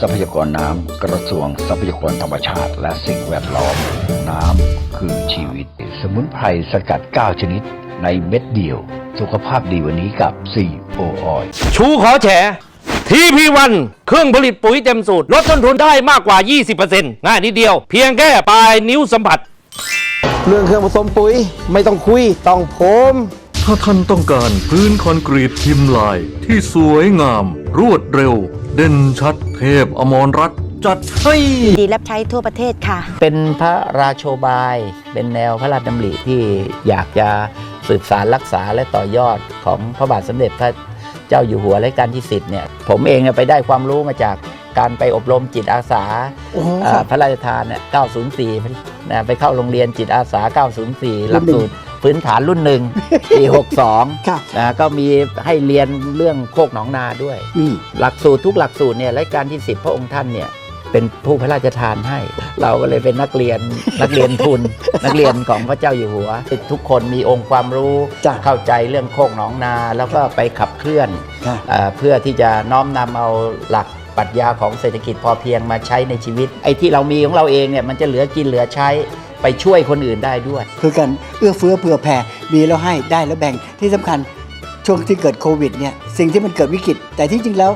ทรัพยากรน้ำกระทรวงทรัพยากรธรรมชาติ และสิ่งแวดล้อม น้ำคือชีวิต สมุนไพรสกัด 9 ชนิด ในเม็ดเดียว สุขภาพดีวันนี้กับ4 o ออยชูขอแฉทีพีวันเครื่องผลิตปุ๋ยเต็มสูตร ลดต้นทุนได้มากกว่า 20%ง่ายนิดเดียว เพียงแค่ปลายนิ้วสัมผัส เรื่องเครื่องผสมปุ๋ยไม่ต้องคุยต้องผมถ้าท่านต้องการพื้นคอนกรีตพิมพ์ลายที่สวยงาม รวดเร็ว เด่นชัดเทพอมรรัตน์จัดให้ ดีรับใช้ทั่วประเทศค่ะ เป็นพระราโชบาย เป็นแนวพระราชดำริที่อยากจะสืบสารรักษาและต่อยอดของพระบาทสมเด็จพระเจ้าอยู่หัวรัชกาลที่10เนี่ย ผมเองเนี่ยไปได้ความรู้มาจากการไปอบรมจิตอาสาโอ้โหเอ่อพระราชทานเนี่ย904 นะไปเข้าโรงเรียนจิตอาสา 904 หลักสูตรพื้นฐานรุ่นหนึ่งปี 62ครับนะก็มีให้เรียนเรื่องโคกหนองนาด้วยนี่หลักสูตรทุกหลักสูตรเนี่ยรัชกาลที่ 10 พระองค์ท่านเนี่ยเป็นผู้พระราชทานให้ เราก็เลยเป็นนักเรียนนักเรียนทุน นักเรียนของพระเจ้าอยู่หัวทุกคนมีองค์ความรู้จ้ะเข้าใจเรื่องโคกหนองนา แล้วก็ไปขับเคลื่อนครับเอ่อเพื่อที่จะน้อมนำเอาหลัก ปรัชญาของเศรษฐกิจพอเพียงมาใช้ในชีวิต ไอ้ที่เรามีของเราเองเนี่ยมันจะเหลือกินเหลือใช้ไปช่วยคนอื่นได้ด้วย คือการเอื้อเฟื้อเผื่อแผ่มีแล้วให้ได้แล้วแบ่งที่สำคัญช่วงที่เกิดโควิดเนี่ยสิ่งที่มันเกิดวิกฤต แต่ที่จริงแล้ว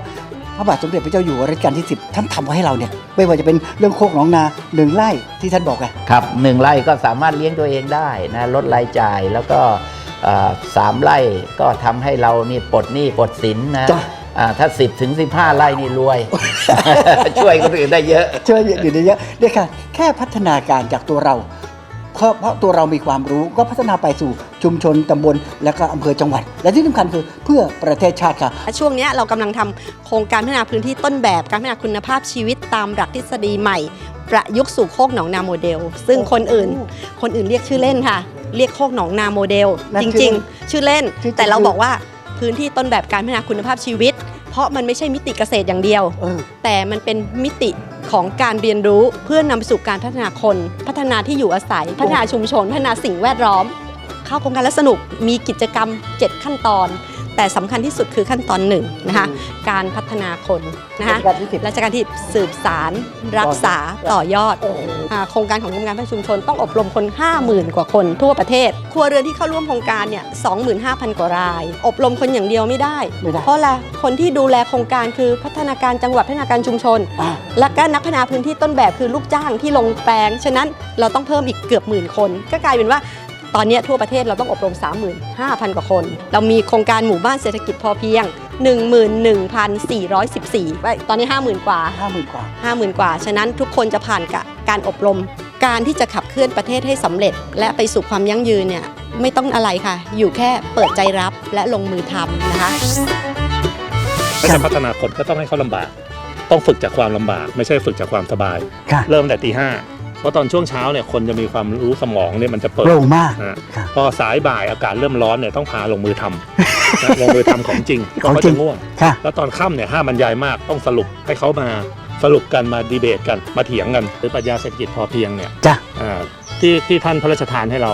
พระบาทสมเด็จพระเจ้าอยู่หัวรัชกาลที่ 10 ท่านทำไว้ให้เราเนี่ยไม่ว่าจะเป็นเรื่องโคกหนองนาหนึ่งไร่ที่ท่านบอกไงครับหนึ่งไร่ก็สามารถเลี้ยงตัวเองได้นะลดรายจ่ายแล้วก็เอ่อสามไร่ก็ทำให้เรานี่ปลดหนี้ปลดสินนะจ้ะ อ่าถ้า 10ถึง15ไร่นี่รวย ช่วยคนอื่นได้เยอะเชื่ออยู่ในเยอะเนี่ยค่ะ แค่พัฒนาการจากตัวเราเพราะเพราะตัวเรามีความรู้ก็พัฒนาไปสู่ชุมชนตำบลและก็อำเภอจังหวัด และที่สำคัญคือเพื่อประเทศชาติค่ะ ช่วงเนี้ยเรากำลังทำโครงการพัฒนาพื้นที่ต้นแบบการพัฒนาคุณภาพชีวิตตามหลักทฤษฎีใหม่ ประยุกต์สู่โคกหนองนาโมเดล ซึ่งคนอื่น คนอื่นเรียกชื่อเล่นค่ะ เรียกโคกหนองนาโมเดลนั่นจคือริง ๆ ชื่อเล่นชื่อจริงแต่เราคือบอกว่า พื้นที่ต้นแบบการพัฒนาคุณภาพชีวิต เพราะมันไม่ใช่มิติเกษตรอย่างเดียว เออ แต่มันเป็นมิติของการเรียนรู้เพื่อนำไปสู่การพัฒนาคน พัฒนาที่อยู่อาศัย พัฒนาชุมชน พัฒนาสิ่งแวดล้อม เข้าโครงการแล้วสนุกมีกิจกรรม 7 ขั้นตอน แต่สำคัญที่สุดคือขั้นตอนหนึ่งนะคะอืมการพัฒนาคนนะคะรัชกาลที่สิบ รัชกาลที่สืบสารรักษาต่อยอด โอ้โห อ่าโครงการของกรมการพัฒนาชุมชนต้องอบรมคน 50,000 กว่าคนทั่วประเทศ ครัวเรือนที่เข้าร่วมโครงการเนี่ย 25,000 กว่าราย อบรมคนอย่างเดียวไม่ได้ ไม่ได้ เพราะอะไรคนที่ดูแลโครงการคือพัฒนาการจังหวัดพัฒนาการชุมชน อะ และก็นักพัฒนาพื้นที่ต้นแบบคือลูกจ้างที่ลงแปลง ฉะนั้นเราต้องเพิ่มอีกเกือบหมื่นคน ก็กลายเป็นว่า ตอนเนี้ยทั่วประเทศเราต้องอบรม 35,000 กว่าคน เรามีโครงการหมู่บ้านเศรษฐกิจพอเพียง 11,414ไว้ตอนนี้ 50,000 กว่าห้าหมื่นกว่า 50,000 กว่า ฉะนั้นทุกคนจะผ่านกับการอบรม การที่จะขับเคลื่อนประเทศให้สำเร็จ และไปสู่ความยั่งยืนเนี่ยไม่ต้องอะไรค่ะ อยู่แค่เปิดใจรับและลงมือทำนะคะถ้าจะพัฒนาคนก็ต้องให้เขาลำบาก ต้องฝึกจากความลำบาก ไม่ใช่ฝึกจากความสบายค่ะเริ่มแต่ตีห้า เพราะตอนช่วงเช้าเนี่ยคนจะมีความรู้สมองเนี่ยมันจะเปิดโปร่งมากนะค่ะ พอสายบ่ายอากาศเริ่มร้อนเนี่ยต้องพาลงมือทำนะลงมือทำของจริงของเขาจริจะงง่วง ค่ะ แล้วตอนค่ำเนี่ยห้ามบรรยายมากต้องสรุปให้เขามาสรุปกันมาดีเบตกันมาเถียงกัน หรือปรัชญาเศรษฐกิจพอเพียงเนี่ยจ้ะ อ่าที่ที่ท่านพระราชทานให้เรา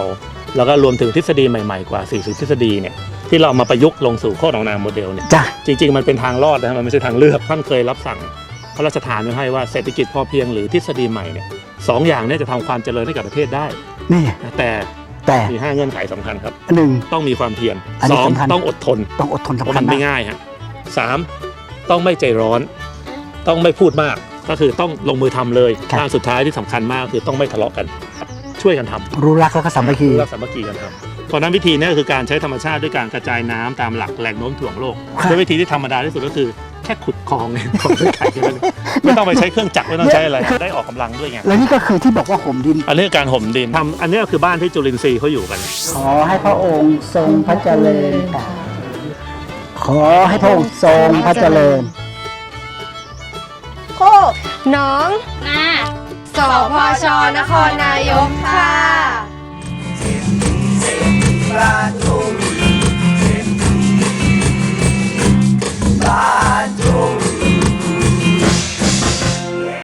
แล้วก็รวมถึงทฤษฎีใหม่ๆกว่า 40 ทฤษฎีเนี่ยที่เรามาประยุกต์ลงสู่โคกหนองนาโมเดลเนี่ยจ้ะ จริง ๆ มันเป็นทางรอดนะฮะมันไม่ใช่ทางเลือกท่านเคยรับสั่งพระราชทานไว้ให้ว่าเศรษฐกิจพอเพียงหรือทฤษฎีใหม่เนี่ย สองอย่างเนี่ยจะทำความเจริญให้กับประเทศได้ นี่นะแต่แต่มี5เงื่อนไขสำคัญครับ หนึ่ง ต้องมีความเพียรอันสนี้องสำคัญ ต้องอดทนต้องอดทนเพสำราะคัมัญนมาไม่กง่ายฮะสามต้องไม่ใจร้อน ต้องไม่พูดมาก ก็คือต้องลงมือทำเลยครับด้านสุดท้ายที่สำคัญมากคือต้องไม่ทะเลาะกันช่วยกันทำ รู้รักแล้วก็สามัคคี รักสามัคคีกันครับเพราะฉะนั้นวิธีเนี้คือการใช้ธรรมชาติด้วยการกระจายน้ำตามหลักแหล่งโน้มถ่วงโลกครับ ด้วยวิธีที่ธรรมดาที่สุดก็คือ แค่ขุดคลองเนี่ยของด้วยไข่แค่นั้นเองไม่ต้องไปใช้เครื่องจักรไม่ต้องใช้อะไรได้ออกกำลังด้วยไงแล้วนี่ก็คือที่บอกว่าห่มดิน อันนี้การห่มดิน ทำอันนี้ก็คือบ้านที่จุลินทรีย์เขาอยู่กัน ขอให้พระองค์ทรงพระเจริญค่ะขอให้พระองค์ทรงพระเจริญ โคกน้องนาสพชนครนายกค่ะปลาทู